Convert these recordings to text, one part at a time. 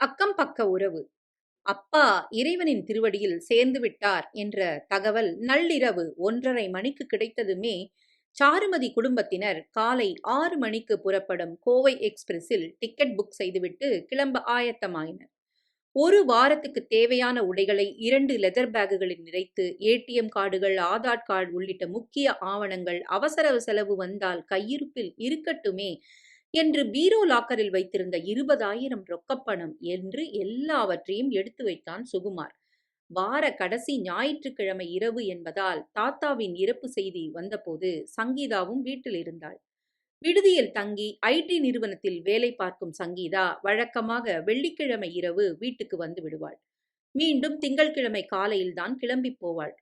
அக்கம் பக்க உறவு. அப்பா இறைவனின் திருவடியில் சேர்ந்து விட்டார் என்ற தகவல் நள்ளிரவு ஒன்றரை மணிக்கு கிடைத்ததுமே சாருமதி குடும்பத்தினர் காலை ஆறு மணிக்கு புறப்படும் கோவை எக்ஸ்பிரஸில் டிக்கெட் புக் செய்துவிட்டு கிளம்ப ஆயத்தமாயினர். ஒரு வாரத்துக்கு தேவையான உடைகளை இரண்டு லெதர் பேக்குகளில் நிறைத்து ஏடிஎம் கார்டுகள் ஆதார் கார்டு உள்ளிட்ட முக்கிய ஆவணங்கள் அவசர செலவு வந்தால் கையிருப்பில் இருக்கட்டுமே என்று பீரோ லாக்கரில் வைத்திருந்த இருபதாயிரம் ரொக்கப்பணம் என்று எல்லாவற்றையும் எடுத்து வைத்தான் சுகுமார். வார கடைசி ஞாயிற்றுக்கிழமை இரவு என்பதால் தாத்தாவின் இறப்பு செய்தி வந்தபோது சங்கீதாவும் வீட்டில் இருந்தாள். விடுதியில் தங்கி ஐடி நிறுவனத்தில் வேலை பார்க்கும் சங்கீதா வழக்கமாக வெள்ளிக்கிழமை இரவு வீட்டுக்கு வந்து விடுவாள். மீண்டும் திங்கள்கிழமை காலையில்தான் கிளம்பி போவாள்.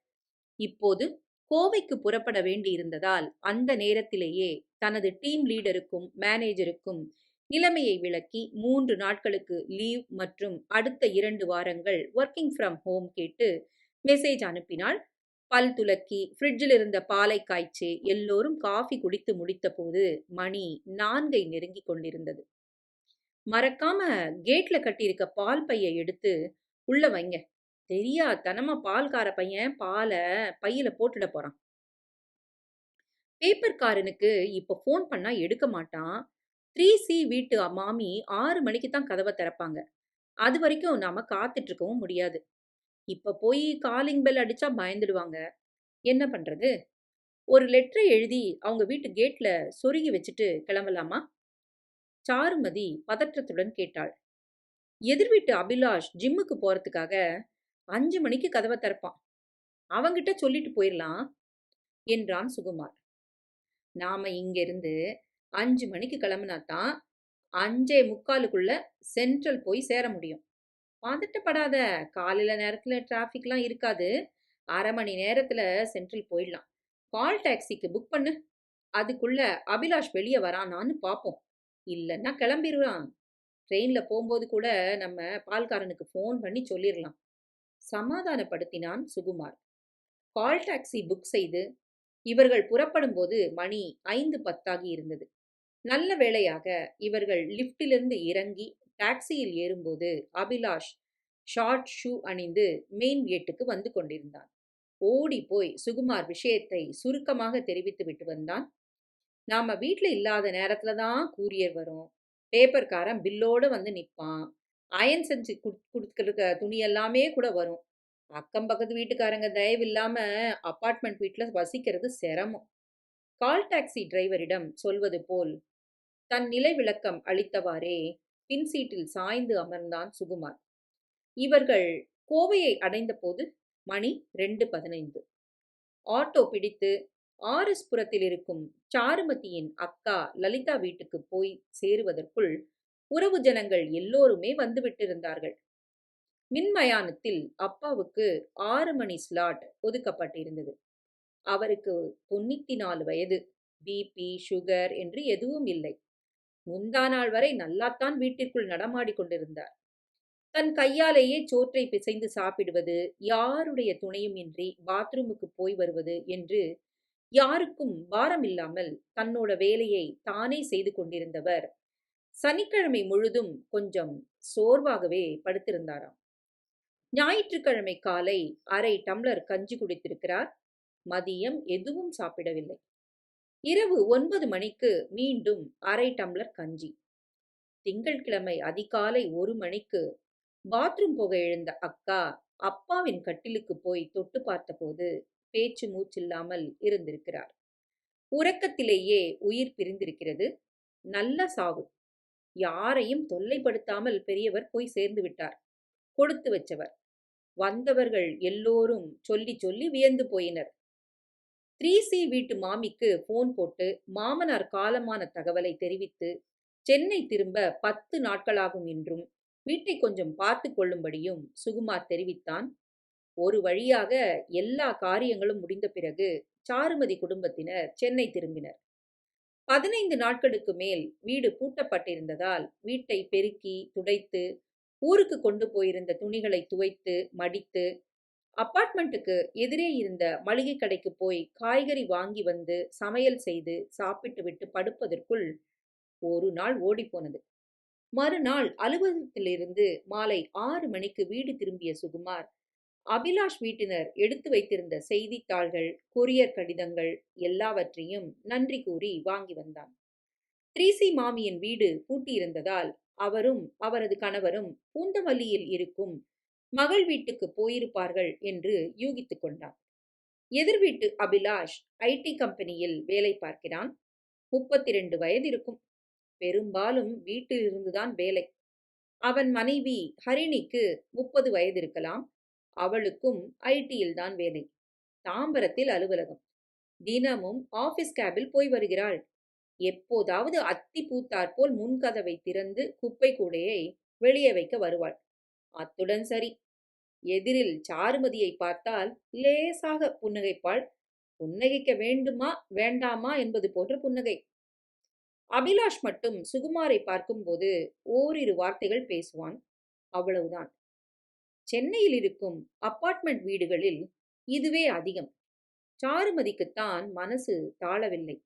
இப்போது கோவைக்கு புறப்பட வேண்டியிருந்ததால் அந்த நேரத்திலேயே தனது டீம் லீடருக்கும் மேனேஜருக்கும் நிலைமையை விளக்கி மூன்று நாட்களுக்கு லீவ் மற்றும் அடுத்த இரண்டு வாரங்கள் ஒர்க்கிங் ஃப்ரம் ஹோம் கேட்டு மெசேஜ் அனுப்பினாள். பல் துலக்கி ஃப்ரிட்ஜில் இருந்த பாலை காய்ச்சி எல்லோரும் காஃபி குடித்து முடித்தபோது மணி நான்கை நெருங்கி கொண்டிருந்தது. மறக்காம கேட்ல கட்டியிருக்க பால் பையை எடுத்து உள்ள வைங்க. தெரியா தனமா பால்கார பையன் பாலை பையில போட்டுட போறான். பேப்பர்காரனுக்கு இப்போ ஃபோன் பண்ணா எடுக்க மாட்டான். த்ரீ சி வீட்டு மாமி ஆறு மணிக்கு தான் கதவை திறப்பாங்க. அது வரைக்கும் நாம காத்துட்டு இருக்கவும் முடியாது. இப்ப போய் காலிங் பெல் அடிச்சா பயந்துடுவாங்க. என்ன பண்றது? ஒரு லெட்டரை எழுதி அவங்க வீட்டு கேட்ல சொருகி வச்சுட்டு கிளம்பலாமா? சாருமதி பதற்றத்துடன் கேட்டாள். எதிர் வீட்டு அபிலாஷ் ஜிம்முக்கு போறதுக்காக அஞ்சு மணிக்கு கதவை திறப்பான். அவங்கிட்ட சொல்லிட்டு போயிடலாம் என்றான் சுகுமார். நாம இங்கிருந்து அஞ்சு மணிக்கு கிளம்புனா தான் அஞ்சே முக்காலுக்குள்ள சென்ட்ரல் போய் சேர முடியும். பதட்டப்படாத காலையில நேரத்துல டிராஃபிக்லாம் இருக்காது. அரை மணி நேரத்துல சென்ட்ரல் போயிடலாம். கால் டாக்ஸிக்கு புக் பண்ணு. அதுக்குள்ள அபிலாஷ் வெளியே வரானான்னு பார்ப்போம் இல்லைன்னா கிளம்பிடுவான் ட்ரெயின்ல போகும்போது கூட நம்ம பால்காரனுக்கு ஃபோன் பண்ணி சொல்லிடலாம் சமாதானப்படுத்தினான் சுகுமார். கால் டாக்ஸி புக் செய்து இவர்கள் புறப்படும் போது மணி ஐந்து பத்தாகி இருந்தது. நல்ல வேளையாக இவர்கள் லிப்டிலிருந்து இறங்கி டாக்ஸியில் ஏறும்போது அபிலாஷ் ஷார்ட் ஷூ அணிந்து மெயின் கேட்டுக்கு வந்து கொண்டிருந்தான். ஓடி போய் சுகுமார் விஷயத்தை சுருக்கமாக தெரிவித்து விட்டு வந்தான். நாம வீட்டில் இல்லாத நேரத்துல தான் கூரியர் வரும். பேப்பர்காரன் பில்லோட வந்து நிற்பான் அயன் செஞ்சு கொடுத்துருக்க துணி எல்லாமே கூட வரும். அக்கம் பக்கத்து வீட்டுக்காரங்க தயவு இல்லாம அப்பார்ட்மெண்ட் வீட்டில் வசிக்கிறது சிரமம். கால் டாக்ஸி டிரைவரிடம் சொல்வது போல் தன் நிலை விளக்கம் அளித்தவாறே பின் சீட்டில் சாய்ந்து அமர்ந்தான் சுகுமார். இவர்கள் கோவையை அடைந்தபோது மணி ரெண்டு பதினைந்து. ஆட்டோ பிடித்து ஆர்எஸ்புரத்தில் இருக்கும் சாருமதியின் அக்கா லலிதா வீட்டுக்கு போய் சேருவதற்குள் உறவு ஜனங்கள் எல்லோருமே வந்துவிட்டிருந்தார்கள். மின்மயானத்தில் அப்பாவுக்கு ஆறு மணி ஸ்லாட் ஒதுக்கப்பட்டிருந்தது. அவருக்கு தொண்ணூத்தி நாலு வயது பிபி சுகர் என்று எதுவும் இல்லை. முந்தா நாள் வரை நல்லாத்தான் வீட்டிற்குள் நடமாடி கொண்டிருந்தார். தன் கையாலேயே சோற்றை பிசைந்து சாப்பிடுவது யாருடைய துணையும் இன்றி பாத்ரூமுக்கு போய் வருவது என்று யாருக்கும் பாரமில்லாமல் தன்னோட வேலையை தானே செய்து கொண்டிருந்தவர் சனிக்கிழமை முழுதும் கொஞ்சம் சோர்வாகவே படுத்திருந்தாராம். ஞாயிற்றுக்கிழமை காலை அரை டம்ளர் கஞ்சி குடித்திருக்கிறார். மதியம் எதுவும் சாப்பிடவில்லை. இரவு ஒன்பது மணிக்கு மீண்டும் அரை டம்ளர் கஞ்சி. திங்கட்கிழமை அதிகாலை ஒரு மணிக்கு பாத்ரூம் போக எழுந்த அக்கா அப்பாவின் கட்டிலுக்கு போய் தொட்டு பார்த்தபோது பேச்சு மூச்சில்லாமல் இருந்திருக்கிறார். உறக்கத்திலேயே உயிர் பிரிந்திருக்கிறது. நல்ல சாவு. யாரையும் தொல்லைப்படுத்தாமல் பெரியவர் போய் சேர்ந்து விட்டார். கொடுத்து வச்சவர். வந்தவர்கள் எல்லோரும் சொல்லி சொல்லி வியந்து போயினர். த்ரீ சி வீட்டு மாமிக்கு போன் போட்டு மாமனார் காலமான தகவலை தெரிவித்து சென்னை திரும்ப பத்து நாட்களாகும் என்றும் வீட்டை கொஞ்சம் பார்த்து கொள்ளும்படியும் சுகுமார் தெரிவித்தான். ஒரு வழியாக எல்லா காரியங்களும் முடிந்த பிறகு சாருமதி குடும்பத்தினர் சென்னை திரும்பினர். பதினைந்து நாட்களுக்கு மேல் வீடு பூட்டப்பட்டிருந்ததால் வீட்டை பெருக்கி துடைத்து ஊருக்கு கொண்டு போயிருந்த துணிகளை துவைத்து மடித்து அப்பார்ட்மெண்ட்டுக்கு எதிரே இருந்த மளிகை கடைக்கு போய் காய்கறி வாங்கி வந்து சமையல் செய்து சாப்பிட்டு விட்டு படுப்பதற்குள் ஒரு நாள் ஓடிப்போனது. மறுநாள் அலுவலகத்திலிருந்து மாலை ஆறு மணிக்கு வீடு திரும்பிய சுகுமார் அபிலாஷ் வீட்டினர் எடுத்து வைத்திருந்த செய்தித்தாள்கள் கொரியர் கடிதங்கள் எல்லாவற்றையும் நன்றி கூறி வாங்கி வந்தான். த்ரீசி மாமியின் வீடு பூட்டியிருந்ததால் அவரும் அவரது கணவரும் பூந்தமல்லியில் இருக்கும் மகள் வீட்டுக்கு போயிருப்பார்கள் என்று யூகித்துக் கொண்டான் எதிர் வீட்டு அபிலாஷ் ஐடி கம்பெனியில் வேலை பார்க்கிறான். முப்பத்தி ரெண்டு வயது இருக்கும் பெரும்பாலும் வீட்டிலிருந்துதான் வேலை. அவன் மனைவி ஹரிணிக்கு முப்பது வயது இருக்கலாம் அவளுக்கும் ஐடியில் தான் வேலை. தாம்பரத்தில் அலுவலகம். தினமும் ஆபீஸ் கேபில் போய் வருகிறாள். எப்போதாவது அத்தி பூத்தாற்போல் முன்கதவை திறந்து குப்பை கூடையை வெளியே வைக்க வருவாள். அத்துடன் சரி. எதிரில் சாருமதியை பார்த்தால் லேசாக புன்னகைப்பாள். புன்னகைக்க வேண்டுமா வேண்டாமா என்பது போன்ற புன்னகை. அபிலாஷ் மட்டும் சுகுமாரை பார்க்கும்போது ஓரிரு வார்த்தைகள் பேசுவான். அவ்வளவுதான். சென்னையில் இருக்கும் அப்பார்ட்மெண்ட் வீடுகளில் இதுவே அதிகம். சாருமதிக்குத்தான் மனசு தாழவில்லை.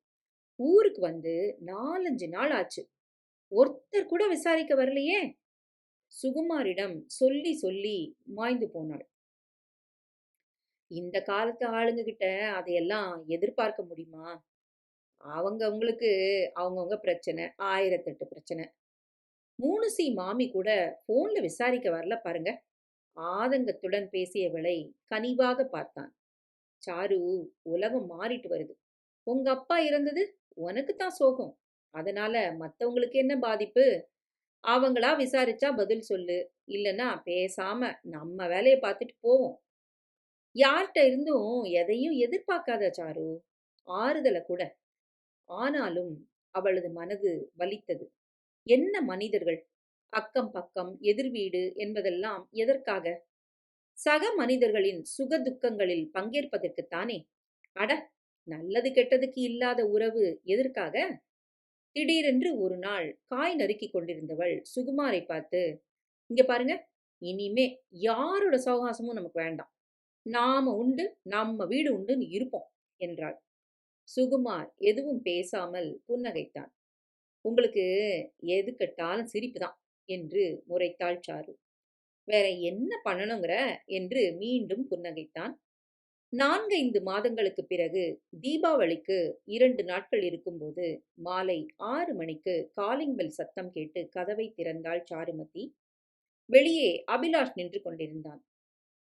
ஊருக்கு வந்து நாலஞ்சு நாள் ஆச்சு. ஒருத்தர் கூட விசாரிக்க வரலையே. சுகுமாரிடம் சொல்லி சொல்லி மாய்ந்து போனாள். இந்த காலத்து ஆளுங்க கிட்ட அதையெல்லாம் எதிர்பார்க்க முடியுமா? அவங்கவுங்களுக்கு அவங்கவுங்க பிரச்சனை ஆயிரத்தெட்டு பிரச்சனை. மூணு சி மாமி கூட போன்ல விசாரிக்க வரல பாருங்க. ஆதங்கத்துடன் பேசியவளை கனிவாக பார்த்தான். சாரு உலகம் மாறிட்டு வருது. உங்க அப்பா இறந்தது? உனக்கு தான் சோகம். அதனால மத்தவங்களுக்கு என்ன பாதிப்பு? அவங்களா விசாரிச்சா பதில் சொல்லு. இல்லைன்னா பேசாம நம்ம வேலையை பார்த்துட்டு போவோம். யார்கிட்ட இருந்தும் எதையும் எதிர்பார்க்காத சாரு. ஆறுதலை கூட. ஆனாலும் அவளது மனது வலித்தது. என்ன மனிதர்கள்? அக்கம் பக்கம் எதிர்வீடு என்பதெல்லாம் எதற்காக? சக மனிதர்களின் சுக துக்கங்களில் பங்கேற்பதற்குத்தானே? அட நல்லது கெட்டதுக்கு இல்லாத உறவு எதற்காக? திடீரென்று ஒரு நாள் காய் நறுக்கி கொண்டிருந்தவள் சுகுமாரை பார்த்து இங்க பாருங்க இனிமே யாரோட சவகாசமும் நமக்கு வேண்டாம். நாம உண்டு நம்ம வீடு உண்டுன்னு இருப்போம் என்றாள். சுகுமார் எதுவும் பேசாமல் புன்னகைத்தான். உங்களுக்கு எது கட்டாலும் சிரிப்பு தான் என்று முறைத்தாள் சாரு. வேற என்ன பண்ணணுங்கிற? என்று மீண்டும் புன்னகைத்தான். நான்கைந்து மாதங்களுக்கு பிறகு தீபாவளிக்கு இரண்டு நாட்கள் இருக்கும்போது மாலை ஆறு மணிக்கு காலிங் பெல் சத்தம் கேட்டு கதவை திறந்தாள் சாருமதி. வெளியே அபிலாஷ் நின்று கொண்டிருந்தான்.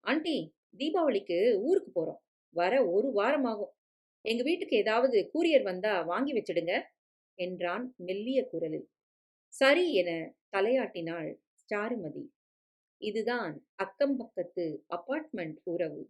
ஆண்டி தீபாவளிக்கு ஊருக்கு போறோம். வர ஒரு வாரம் ஆகும் எங்க வீட்டுக்கு ஏதாவது கூரியர் வந்தா வாங்கி வச்சிடுங்க என்றான் மெல்லிய குரலில். சரி என தலையாட்டினாள் சாருமதி. இதுதான் அக்கம் பக்கத்து அபார்ட்மெண்ட் உறவு.